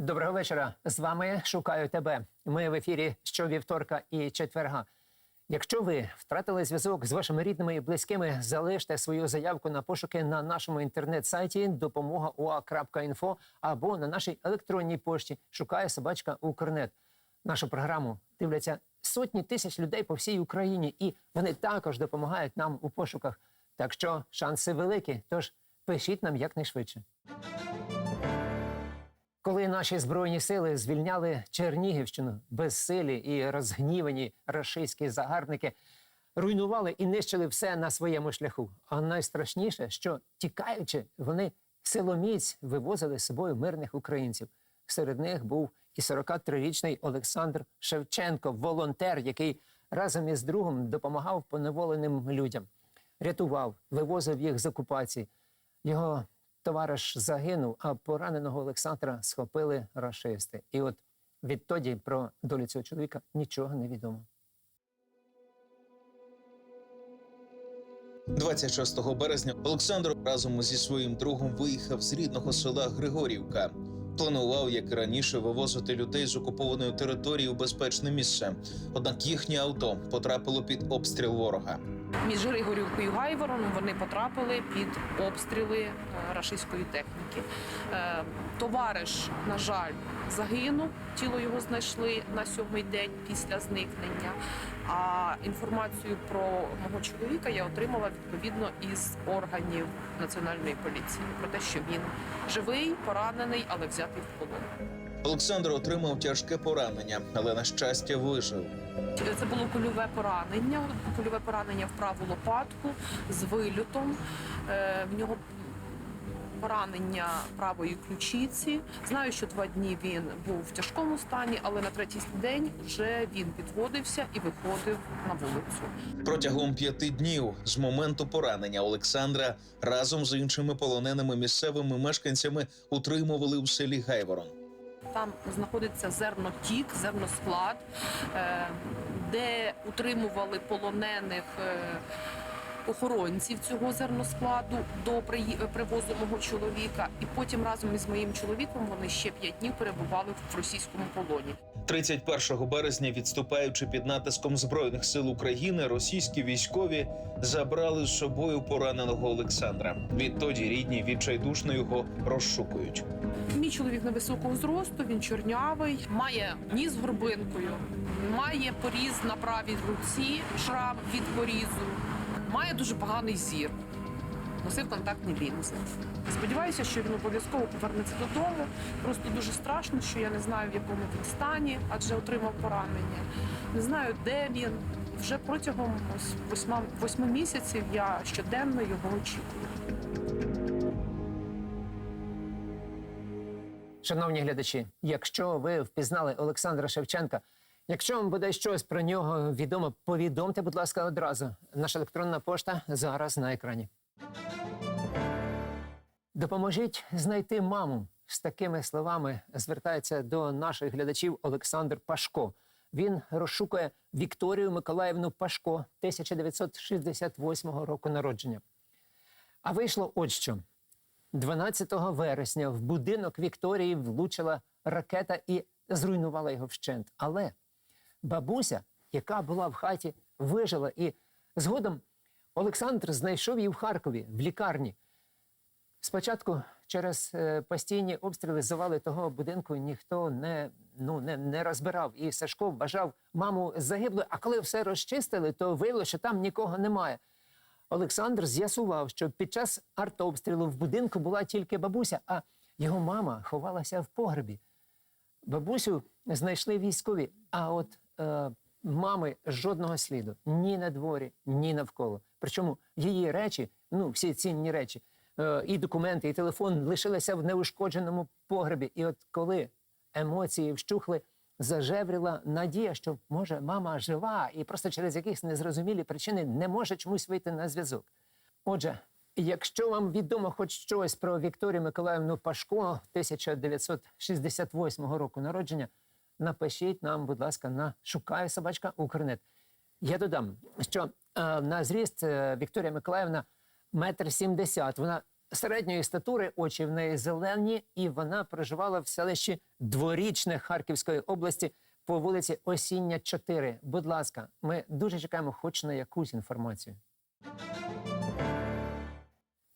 Доброго вечора. З вами шукаю тебе. Ми в ефірі щовівторка і четверга. Якщо ви втратили зв'язок з вашими рідними і близькими, залиште свою заявку на пошуки на нашому інтернет-сайті допомога.ua.info або на нашій електронній пошті шукає собачка Укрнет. Нашу програму дивляться сотні тисяч людей по всій Україні, і вони також допомагають нам у пошуках. Так що шанси великі. Тож пишіть нам якнайшвидше. Коли наші збройні сили звільняли Чернігівщину, безсилі і розгнівані рашистські загарбники руйнували і нищили все на своєму шляху. А найстрашніше, що тікаючи, вони силоміць вивозили з собою мирних українців. Серед них був і 43-річний Олександр Шевченко, волонтер, який разом із другом допомагав поневоленим людям, рятував, вивозив їх з окупації. Його товариш загинув, а пораненого Олександра схопили рашисти. І от відтоді про долю цього чоловіка нічого не відомо. 26 березня Олександр разом зі своїм другом виїхав з рідного села Григорівка. Планував, як і раніше, вивозити людей з окупованої території у безпечне місце. Однак їхнє авто потрапило під обстріл ворога. Між Григорівкою і Гайвороном вони потрапили під обстріли е, рашистської техніки. Е, Товариш, на жаль, загинув. Тіло його знайшли на сьомий день після зникнення. А інформацію про мого чоловіка я отримала відповідно із органів національної поліції про те, що він живий, поранений, але взятий в полон. Олександр отримав тяжке поранення, але на щастя вижив. Це було кульове поранення, кульове поранення в праву лопатку з вильотом. Е, В нього поранення правої ключиці. Знаю, що два дні він був в тяжкому стані, але на третій день вже він підводився і виходив на вулицю. Протягом п'яти днів з моменту поранення Олександра разом з іншими полоненими місцевими мешканцями утримували у селі Гайворон. Там знаходиться зернотік, зерносклад, е, де утримували полонених е, охоронців цього зерноскладу до приї- привозу мого чоловіка. І потім разом із моїм чоловіком вони ще п'ять днів перебували в російському полоні. 31 березня, відступаючи під натиском збройних сил України, російські військові забрали з собою пораненого Олександра. Відтоді рідні відчайдушно його розшукують. Мій чоловік невисокого зросту, він чорнявий, має ніс горбинкою, має поріз на правій руці, шрам від порізу, має дуже поганий зір. Носив контактні лінзи. Сподіваюся, що він обов'язково повернеться додому. Просто дуже страшно, що я не знаю, в якому він стані, адже отримав поранення. Не знаю, де він. Вже протягом восьма, восьми місяців я щоденно його очікую. Шановні глядачі, якщо ви впізнали Олександра Шевченка, якщо вам буде щось про нього відомо, повідомте, будь ласка, одразу. Наша електронна пошта зараз на екрані. Допоможіть знайти маму. З такими словами звертається до наших глядачів Олександр Пашко. Він розшукує Вікторію Миколаївну Пашко 1968 року народження. А вийшло от що. 12 вересня в будинок Вікторії влучила ракета і зруйнувала його вщент. Але бабуся, яка була в хаті, вижила, і згодом Олександр знайшов її в Харкові в лікарні. Спочатку через е, постійні обстріли завали того будинку ніхто не, ну, не, не розбирав. І Сашко вважав маму загиблою. А коли все розчистили, то виявилося, що там нікого немає. Олександр з'ясував, що під час артобстрілу в будинку була тільки бабуся, а його мама ховалася в погребі. Бабусю знайшли військові, а от е, мами жодного сліду ні на дворі, ні навколо. Причому її речі, ну всі цінні речі, е, і документи, і телефон лишилися в неушкодженому погребі. І от коли емоції вщухли, зажевріла надія, що може мама жива і просто через якісь незрозумілі причини не може чомусь вийти на зв'язок. Отже, якщо вам відомо хоч щось про Вікторію Миколаївну Пашко 1968 року народження, напишіть нам, будь ласка, на шукаю собачка Укрнет. Я додам, що е, на зріст е, Вікторія Миколаївна метр сімдесят. Вона середньої статури, очі в неї зелені, і вона проживала в селищі Дворічне Харківської області по вулиці Осіння 4. Будь ласка, ми дуже чекаємо хоч на якусь інформацію.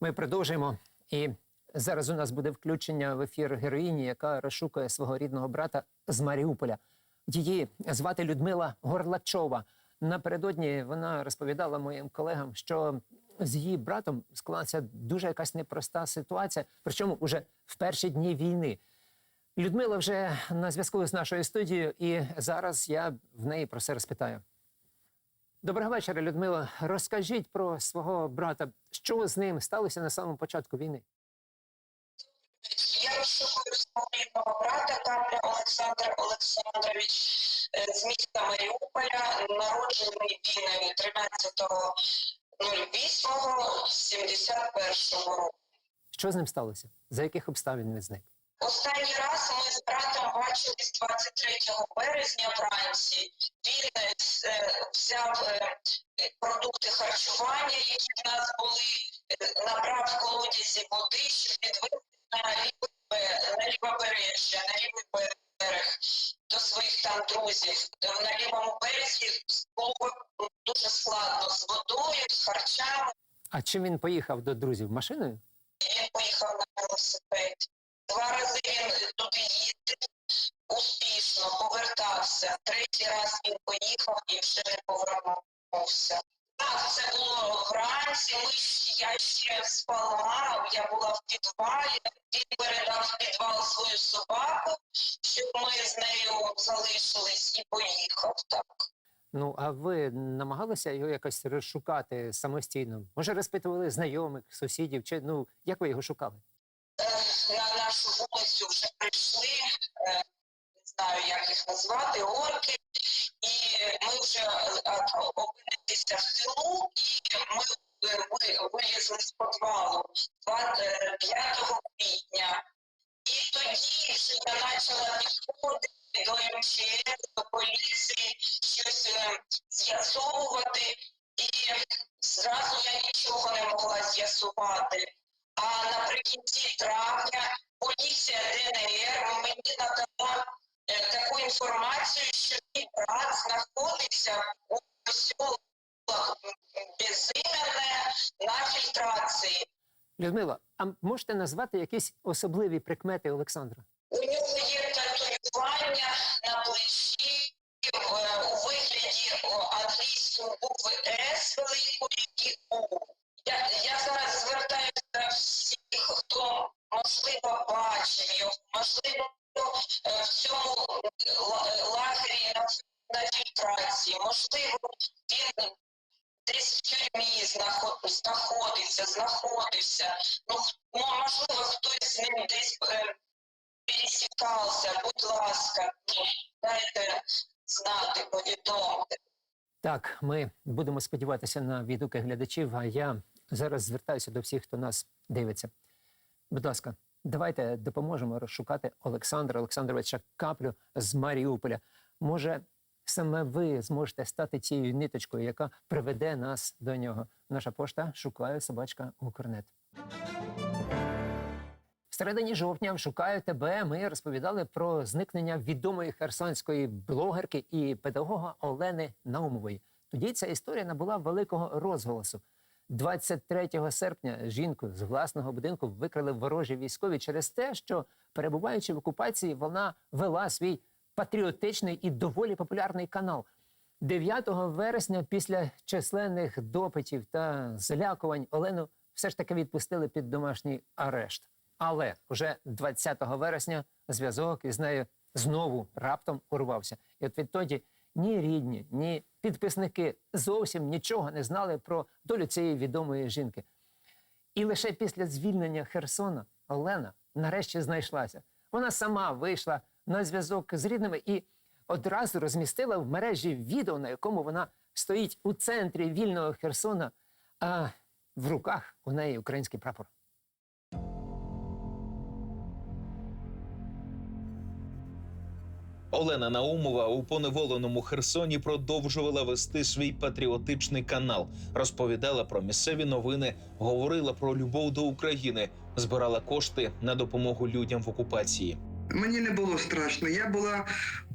Ми продовжуємо. І зараз у нас буде включення в ефір героїні, яка розшукує свого рідного брата з Маріуполя. Її звати Людмила Горлачова. Напередодні вона розповідала моїм колегам, що з її братом склалася дуже якась непроста ситуація, причому уже в перші дні війни. Людмила вже на зв'язку з нашою студією, і зараз я в неї про це розпитаю. Доброго вечора, Людмила. Розкажіть про свого брата, що з ним сталося на самому початку війни. Олександрович е, з міста Маріуполя, народжений війною 13.08.71 року. Що з ним сталося? За яких обставин він зник? Останній раз ми з братом бачились 23 березня вранці. Він е, е, взяв продукти харчування, які в нас були, набрав в колодязі води, щоб відвести на ліве, бе- на лівобережжя, на лівий берег до своїх там друзів. На лівому березі було дуже складно з водою, з харчами. А чим він поїхав до друзів? Машиною? Він поїхав на велосипеді. Два рази він туди їздив успішно, повертався. Третій раз він поїхав і вже не повернувся. Так, це було вранці. Ми я ще спала, я була в підвалі. Він передав в підвал свою собаку, щоб ми з нею залишились і поїхав так. Ну, а ви намагалися його якось розшукати самостійно? Може, розпитували знайомих, сусідів, чи ну як ви його шукали? Е, на нашу вулицю вже прийшли, е, не знаю, як їх назвати, орки, і ми вже е, в тилу, і ми е, вилізли з підвалу е, 5 квітня. І тоді вже я почала підходити до МЧС, до поліції, щось е, з'ясовувати, і зразу я нічого не могла з'ясувати. А наприкінці травня поліція ДНР мені надала е, таку інформацію, що мій брат знаходиться у поселках безіменне на фільтрації. Людмила, а можете назвати якісь особливі прикмети Олександра? У нього є татуювання на плечі у вигляді англійської букви С великої і У. Я, я зараз звертаюся до всіх, хто можливо бачив його, можливо, е, в цьому будемо сподіватися на відгуки глядачів. А я зараз звертаюся до всіх, хто нас дивиться. Будь ласка, давайте допоможемо розшукати Олександра Олександровича Каплю з Маріуполя. Може, саме ви зможете стати тією ниточкою, яка приведе нас до нього. Наша пошта шукаю собачка Укрнет. В середині жовтня «Шукаю тебе ми розповідали про зникнення відомої херсонської блогерки і педагога Олени Наумової. Тоді ця історія набула великого розголосу. 23 серпня жінку з власного будинку викрали ворожі військові через те, що перебуваючи в окупації, вона вела свій патріотичний і доволі популярний канал. 9 вересня, після численних допитів та залякувань, Олену все ж таки відпустили під домашній арешт. Але вже 20 вересня зв'язок із нею знову раптом урвався. І от відтоді ні рідні, ні підписники зовсім нічого не знали про долю цієї відомої жінки. І лише після звільнення Херсона Олена нарешті знайшлася. Вона сама вийшла на зв'язок з рідними і одразу розмістила в мережі відео, на якому вона стоїть у центрі вільного Херсона, а в руках у неї український прапор. Олена Наумова у поневоленому Херсоні продовжувала вести свій патріотичний канал, розповідала про місцеві новини, говорила про любов до України, збирала кошти на допомогу людям в окупації. Мені не було страшно. Я була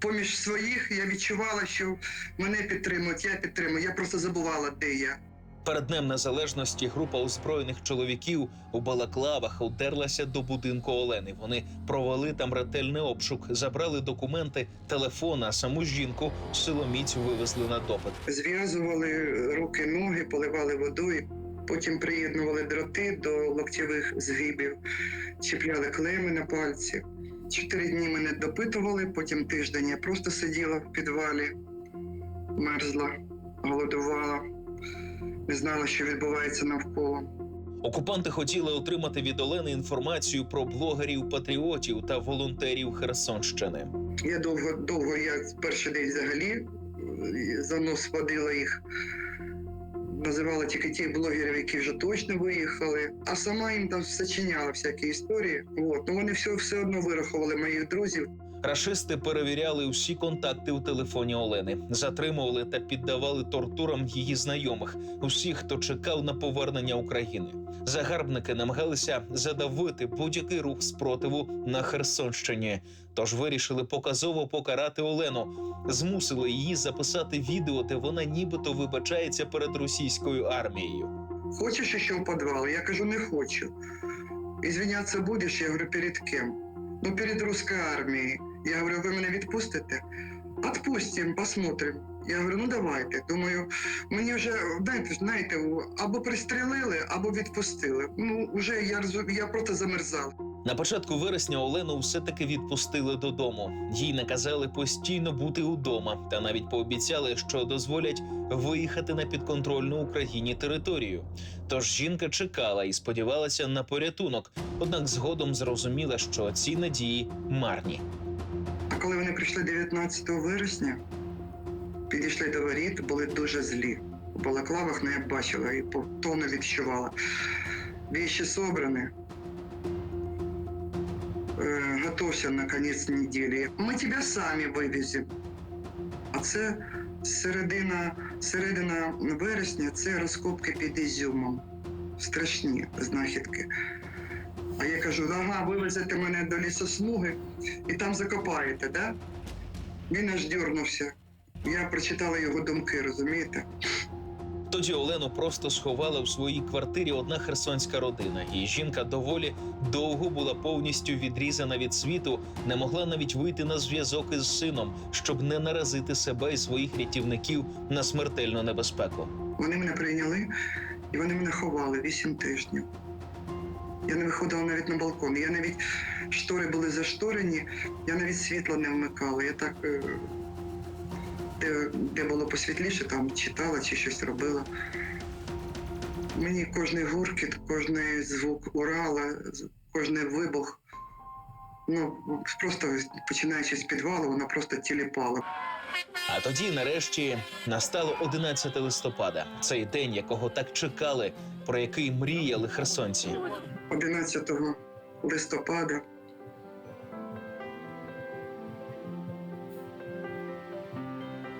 поміж своїх. Я відчувала, що мене підтримують. Я підтримую. Я просто забувала, де я. Перед днем незалежності група озброєних чоловіків у балаклавах удерлася до будинку Олени. Вони провели там ретельний обшук, забрали документи, телефон, а саму жінку силоміць вивезли на допит. Зв'язували руки, ноги, поливали водою. Потім приєднували дроти до локтєвих згибів, чіпляли клейми на пальці. Чотири дні мене допитували, потім тиждень я просто сиділа в підвалі, мерзла, голодувала, не знала, що відбувається навколо. Окупанти хотіли отримати від Олени інформацію про блогерів, патріотів та волонтерів Херсонщини. Я довго, довго, я перший день взагалі е, за нос водила їх. Називала тільки тих блогерів, які вже точно виїхали, а сама їм там сочиняла всякі історії. От. Ну вони все, все одно вирахували моїх друзів. Рашисти перевіряли усі контакти у телефоні Олени, затримували та піддавали тортурам її знайомих, усіх, хто чекав на повернення України. Загарбники намагалися задавити будь-який рух спротиву на Херсонщині. Тож вирішили показово покарати Олену, змусили її записати відео, де вона нібито вибачається перед російською армією. Хочеш ще в підвал? Я кажу, не хочу. Ізвинятися будеш? Я говорю, перед ким? Ну, перед русською армією. Я говорю, ви мене відпустите? Отпустим, посмотрим. Я говорю, ну давайте. Думаю, мені вже знаєте, знаєте, або пристрелили, або відпустили. Ну, вже я я просто замерзав. На початку вересня Олену все-таки відпустили додому. Їй наказали постійно бути удома, та навіть пообіцяли, що дозволять виїхати на підконтрольну Україні територію. Тож жінка чекала і сподівалася на порятунок, однак згодом зрозуміла, що ці надії марні. Коли вони прийшли 19 вересня, підійшли до воріт, були дуже злі. У балаклавах ну, я бачила і по тону відчувала. Вещи собраны. Э, готовься на конец недели. Ми тебе самі вивеземо. А це середина, середина вересня це розкопки під Ізюмом. Страшні знахідки. А я кажу, ага, вивезете мене до лісосмуги і там закопаєте, да? Він аж дьорнувся. Я прочитала його думки, розумієте? Тоді Олену просто сховала в своїй квартирі одна херсонська родина, і жінка доволі довго була повністю відрізана від світу, не могла навіть вийти на зв'язок із сином, щоб не наразити себе і своїх рятівників на смертельну небезпеку. Вони мене прийняли і вони мене ховали вісім тижнів. Я не виходила навіть на балкон. Я навіть штори були зашторені, я навіть світло не вмикала. Я так, е, де, де було посвітліше, там читала чи щось робила. Мені кожний гуркіт, кожний звук Урала, кожний вибух. Ну, просто починаючи з підвалу, вона просто тіліпала. А тоді, нарешті, настало 11 листопада, цей день, якого так чекали, про який мріяли херсонці. 11 листопада.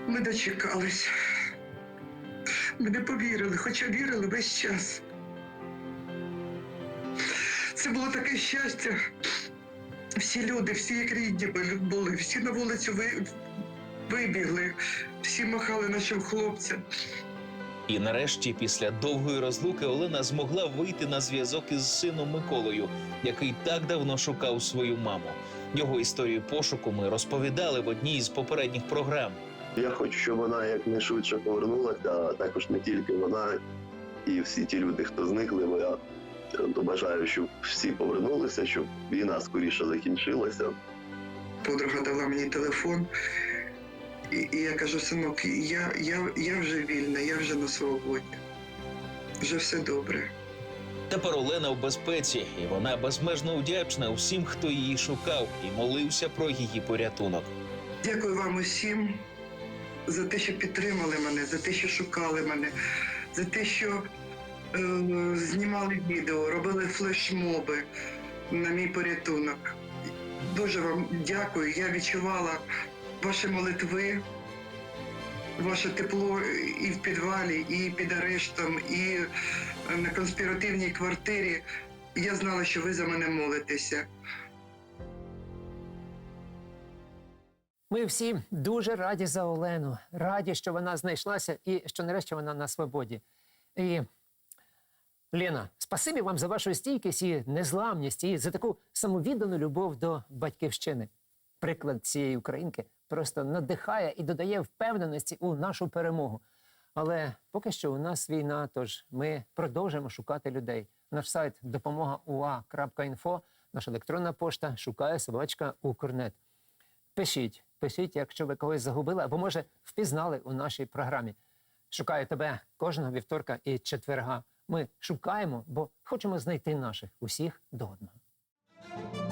Ми дочекались. Ми не повірили, хоча вірили весь час. Це було таке щастя. Всі люди, всі як рідні були- всі на вулицю вибігли, всі махали нашим хлопцям. І нарешті, після довгої розлуки, Олена змогла вийти на зв'язок із сином Миколою, який так давно шукав свою маму. Його історію пошуку ми розповідали в одній із попередніх програм. Я хочу, щоб вона якнайшвидше повернулася, а також не тільки вона і всі ті люди, хто зникли. бо Я е, бажаю, щоб всі повернулися, щоб війна скоріше закінчилася. подруга дала мені телефон, і, і я кажу, синок, я, я, я вже вільна, я вже на свободі. Вже все добре. Тепер Олена в безпеці, і вона безмежно вдячна усім, хто її шукав і молився про її порятунок. Дякую вам усім за те, що підтримали мене, за те, що шукали мене, за те, що е, знімали відео, робили флешмоби на мій порятунок. Дуже вам дякую. Я відчувала ваші молитви, ваше тепло і в підвалі, і під арештом, і на конспіративній квартирі. Я знала, що ви за мене молитеся. Ми всі дуже раді за Олену, раді, що вона знайшлася і що нарешті вона на свободі. І Лена, спасибі вам за вашу стійкість і незламність, і за таку самовіддану любов до батьківщини. Приклад цієї українки просто надихає і додає впевненості у нашу перемогу. Але поки що у нас війна, тож ми продовжуємо шукати людей. Наш сайт допомога.ua.info, наша електронна пошта шукає собачка Укрнет. Пишіть, пишіть, якщо ви когось загубили або, може, впізнали у нашій програмі. Шукаю тебе кожного вівторка і четверга. Ми шукаємо, бо хочемо знайти наших усіх до одного.